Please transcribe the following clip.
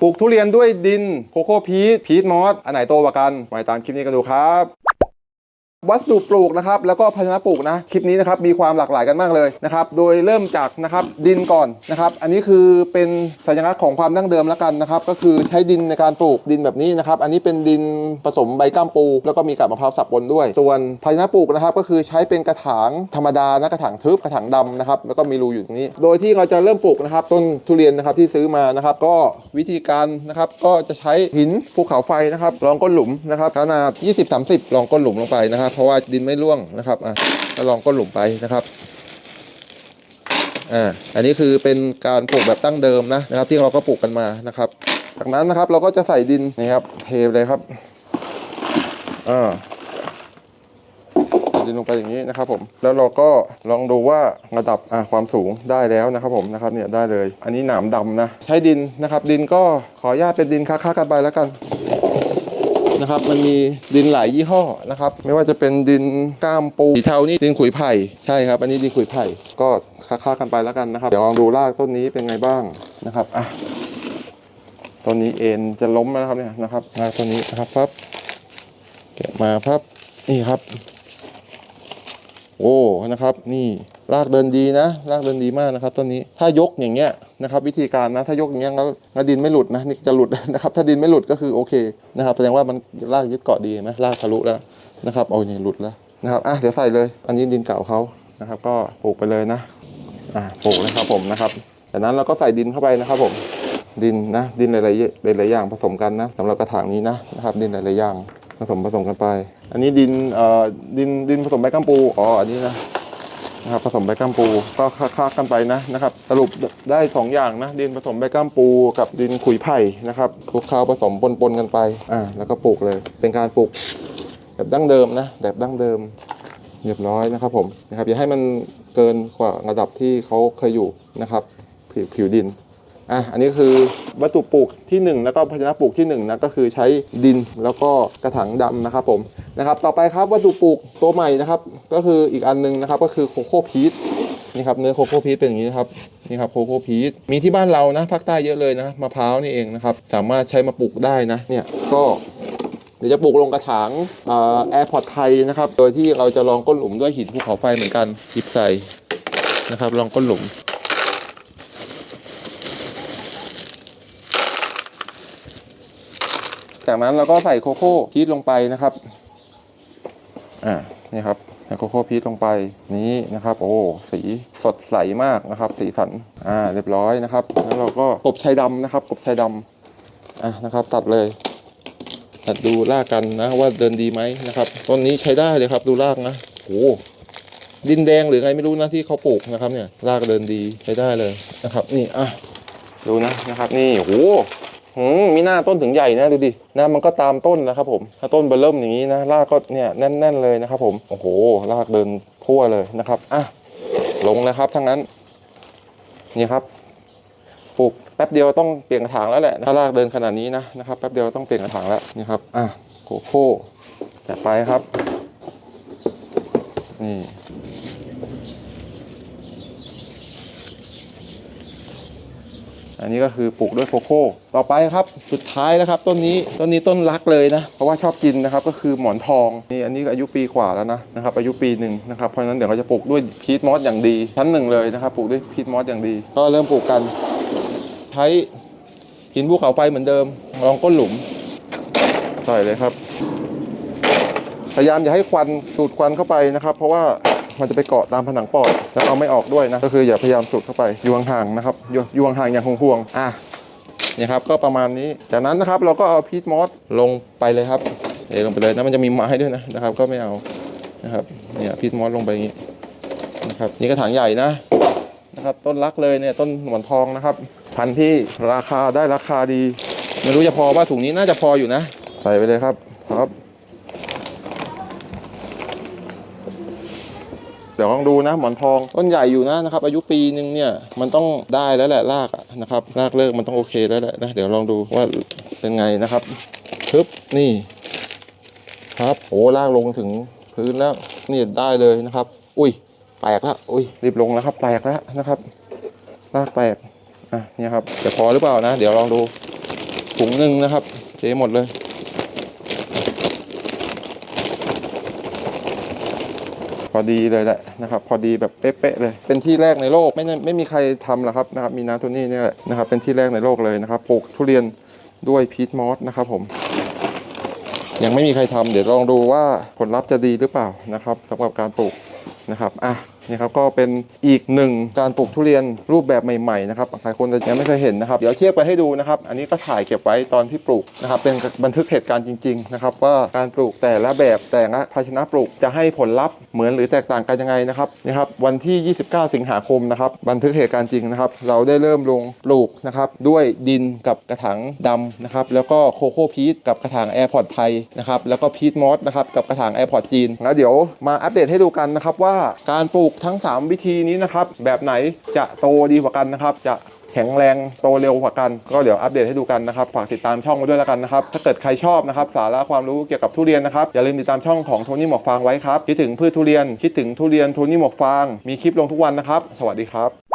ปลูกทุเรียนด้วยดินโคโค่พีทพีทมอสอันไหนโตกว่ากันไปตามคลิปนี้กันดูครับ วัสดุปลูกนะครับแล้วก็ภาชนะปลูกนะคลิปนี้นะครับมีความหลากหลายกันมากเลยนะครับโดยเริ่มจากนะครับดินก่อนนะครับอันนี้คือเป็นสัญลักษณ์ของความดั้งเดิมแล้วกันนะครับก็คือใช้ดินในการปลูกดินแบบนี้นะครับอันนี้เป็นดินผสมใบก้ามปู แล้วก็มีกาบมะพร้าวสับปนด้วย ส่วนภาชนะปลูกนะครับก็คือใช้เป็นกระถางธรรมดานะกระถางทึบกระถางดำนะครับแล้วก็มีรูอยู่ตรงนี้ โดยที่เราจะเริ่มปลูกนะครับต้นทุเรียนนะครับที่ซื้อมานะครับก็วิธีการนะครับก็จะใช้หินภูเขาไฟนะครับรองก้นหลุมนะครับขนาด 20-30รองก้นหลุมลงไปนะครับเพราะว่าดินไม่ร่วงนะครับอะก็ลองก้นหลุมไปนะครับอ่าอันนี้คือเป็นการปลูกแบบตั้งเดิมนะนะครับ ที่เราก็ปลูกกันมานะครับ จากนั้นนะครับเราก็จะใส่ดินนี่ครับ เทเลยครับอ่าดินลงไปอย่างนี้นะครับผม แล้วเราก็ลองดูว่าระดับความสูงได้แล้วนะครับผมนะครับเนี่ยได้เลย อันนี้หนามดำนะ ใช้ดินนะครับ ดินก็ขออนุญาตเป็นดินค้าๆกันไปแล้วกัน นะครับ มันมีดินหลายยี่ห้อนะครับ ไม่ว่าจะเป็นดินก้ามปูสีเทานี่ดินขุยไผ่ใช่ครับ อันนี้ดินขุยไผ่ก็ค้าๆกันไปแล้วกันนะครับเดี๋ยวลองดูรากต้นนี้เป็นไงบ้างนะครับอะต้นนี้เอ็นจะล้มแล้วครับเนี่ยนะครับรากต้นนี้นะครับพับแกะมาพับนี่ครับ โอ้นะครับนี่ รากเดินดีนะ รากเดินดีมากนะครับต้นนี้ถ้ายกอย่างเงี้ยนะครับ วิธีการนะถ้ายกอย่างเงี้ยแล้วแล้วดินไม่หลุดนะนี่จะหลุดนะครับ ถ้าดินไม่หลุดก็คือโอเคนะครับแสดงว่ามันรากยึดเกาะดีไหมรากทะลุแล้วนะครับเอาเนี่ยหลุดแล้วนะครับอะเดี๋ยวใส่เลย อันนี้ดินเก่าเขานะครับ ก็ปลูกไปเลยนะอะปลูกนะครับผมนะครับจากนั้นเราก็ใส่ดินเข้าไปนะครับผมดินนะดินหลายๆหลายๆอย่างผสมกันนะสำหรับกระถางนี้นะนะครับ ดินหลายๆอย่างผสมผสมกันไป อันนี้ดินเอ่อดินดินผสมใบกัมปูอ๋ออันนี้นะ นะครับผสมใบก้ามปูก็ค่าๆกันไปนะนะครับสรุปได้สองอย่างนะดินผสมใบก้ามปูกับดินขุยไผ่นะครับคลุกเคล้าผสมปนๆกันไปอ่าแล้วก็ปลูกเลย เป็นการปลูกแบบดั้งเดิมนะแบบดั้งเดิมเรียบร้อยนะครับผมนะครับอย่าให้มันเกินกว่าระดับที่เขาเคยอยู่นะครับผิวผิวดิน อะอันนี้คือวัตถุปลูกที่ 1 แล้วก็ภาชนะปลูกที่1นะก็คือใช้ดินแล้วก็กระถางดำนะครับผมนะครับต่อไปครับวัตถุปลูกตัวใหม่นะครับ ก็คืออีกอันหนึงนะครับก็คือโคโค่พีชนี่ครับเนื้อโคโค่พีชเป็นอย่างนี้นะครับนี่ครับโคโค่พีชมีที่บ้านเรานะภาคใต้เยอะเลยนะมะพร้าวนี่เองนะครับสามารถใช้มาปลูกได้นะเนี่ยก็เดี๋ยวจะปลูกลงกระถางแอร์พอร์ตไทยนะครับโดยที่เราจะลองก้นหลุมด้วยหินภูเขาไฟเหมือนกันหยิบใส่นะครับลองก้นหลุม จากนั้นเราก็ใส่โคโค่พีชลงไปนะครับ อ่า นี่ครับใส่โคโค่พีชลงไปนี้นะครับ โอ้ สีสดใสมากนะครับ สีสัน อ่า เรียบร้อยนะครับ แล้วเราก็กบชายดำนะครับ กบชายดำอะนะครับ ตัดเลยตัดดูรากกันนะว่าเดินดีไหมนะครับ ต้นนี้ใช้ได้เลยครับ ดูรากนะโอ้ดินแดงหรือไงไม่รู้นะที่เขาปลูกนะครับ เนี่ยรากเดินดีใช้ได้เลยนะครับ นี่อะดูนะนะครับ นี่โอ้หื มมีหน้าต้นถึงใหญ่นะดูดินะมันก็ตามต้นนะครับผมถ้าต้นเบอร์เริ่มอย่างนี้นะรากก็เนี่ยแน่น ๆเลยนะครับผมโอ้โหรากเดินทั่วเลยนะครับอะลงแล้วครับทั้งนั้นนี่ครับปลูกแป๊บเดียวต้องเปลี่ยนกระถางแล้วแหละถ้ารากเดินขนาดนี้นะนะครับแป๊บเดียวต้องเปลี่ยนกระถางแล้วนี่ครับอะโคโค่จัดไปครับนี่ อันนี้ก็คือปลูกด้วยโคโค่ ต่อไปครับสุดท้ายแล้วครับ ต้นนี้ต้นนี้ต้นรักเลยนะ เพราะว่าชอบกินนะครับก็คือหมอนทองนี่อันนี้ก็อายุปีกว่าแล้วนะนะครับอายุปีหนึ่งนะครับเพราะฉะนั้นเดี๋ยวเราจะปลูกด้วยพีทมอสอย่างดี ชั้นหนึ่งเลยนะครับปลูกด้วยพีทมอสอย่างดี ก็เริ่มปลูกกัน ใช้หินภูเขาไฟเหมือนเดิมลองก้นหลุมใส่เลยครับ พยายามอย่าให้ควันสูดควันเข้าไปนะครับ เพราะว่า มันจะไปเกาะตามผนังปอดแล้วเอาไม่ออกด้วยนะก็คืออย่าพยายามสูดเข้าไปอยู่ห่างๆนะครับอยู่อยู่ห่างๆอย่างห่วงๆอะนี่ครับก็ประมาณนี้จากนั้นนะครับเราก็เอาพีทมอสลงไปเลยครับเทลงไปเลยนะมันจะมีไม้ด้วยนะนะครับ ก็ไม่เอานะครับเนี่ยพีทมอสลงไปอย่างนี้นะครับนี่กระถางใหญ่นะนะครับต้นรักเลยเนี่ยต้นหมอนทองนะครับ พันธุ์ที่ราคาได้ราคาดี ไม่รู้จะพอว่าถุงนี้น่าจะพออยู่นะ ใส่ไปเลยครับครับ เดี๋ ยวลองดูนะหมอนทองต้นใหญ่อยู่นะนะครับ อายุปีหนึ่งเนี่ยมันต้องได้แล้วแหละรากนะครับรากเลิกมันต้องโอเคแล้วแหละนะเดี๋ยวลองดูว่าเป็นไงนะครับทึบนี่ ครับโอ้ลากลงถึงพื้นแล้วนี่ได้เลยนะครับ อุ้ยแตกแล้วอุ้ยรีบลงแล้วครับ แตกแล้วนะครับรากแตกอะเนี่ยครับจะพอหรือเปล่านะ เดี๋ยวลองดูถุงหนึ่งนะครับเทหมดเลย อดีเลยแหละนะครับพอดีแบบเป๊ะๆเลย เป็นที่แรกในโลกไม่ได้ไม่มีใครทำหรอกครับนะครับมีนาโทนี่นี่แหละนะครับเป็นที่แรกในโลกเลยนะครับปลูกทุเรียนด้วยพีทมอสนะครับผมยังไม่มีใครทำเดี๋ยวลองดูว่าผลลัพธ์จะดีหรือเปล่านะครับสำหรับการปลูกนะครับอะ นี่ครับก็เป็นอีกหนึ่งการปลูกทุเรียนรูปแบบใหม่ๆนะครับหลายคนจะยังไม่เคยเห็นนะครับเดี๋ยวเทียบกันให้ดูนะครับอันนี้ก็ถ่ายเก็บไว้ตอนที่ปลูกนะครับเป็นบันทึกเหตุการณ์จริงๆนะครับว่าการปลูกแต่ละแบบแต่ละภาชนะปลูกจะให้ผลลัพธ์เหมือนหรือแตกต่างกันยังไงนะครับนี่ครับวันที่ 29 สิงหาคมนะครับบันทึกเหตุการณ์จริงนะครับเราได้เริ่มลงปลูกนะครับด้วยดินกับกระถางดำนะครับแล้วก็โคโค่พีทกับกระถางแอร์พอร์ตไทยนะครับแล้วก็พีทมอสนะครับกับกระถางแอร์พอร์ตจีนแล้วเดี๋ยวมาอัปเดตให้ดูกันนะครับว่าการปลูกทั้ง 3 วิธีนี้นะครับ แบบไหนจะโตดีกว่ากันนะครับ จะแข็งแรงโตเร็วกว่ากัน ก็เดี๋ยวอัปเดตให้ดูกันนะครับ ฝากติดตามช่องมาด้วยแล้วกันนะครับ ถ้าเกิดใครชอบนะครับ สาระความรู้เกี่ยวกับทุเรียนนะครับ อย่าลืมติดตามช่องของโทนี่หมวกฟางไว้ครับ คิดถึงพืชทุเรียน คิดถึงทุเรียนโทนี่หมวกฟาง มีคลิปลงทุกวันนะครับ สวัสดีครับ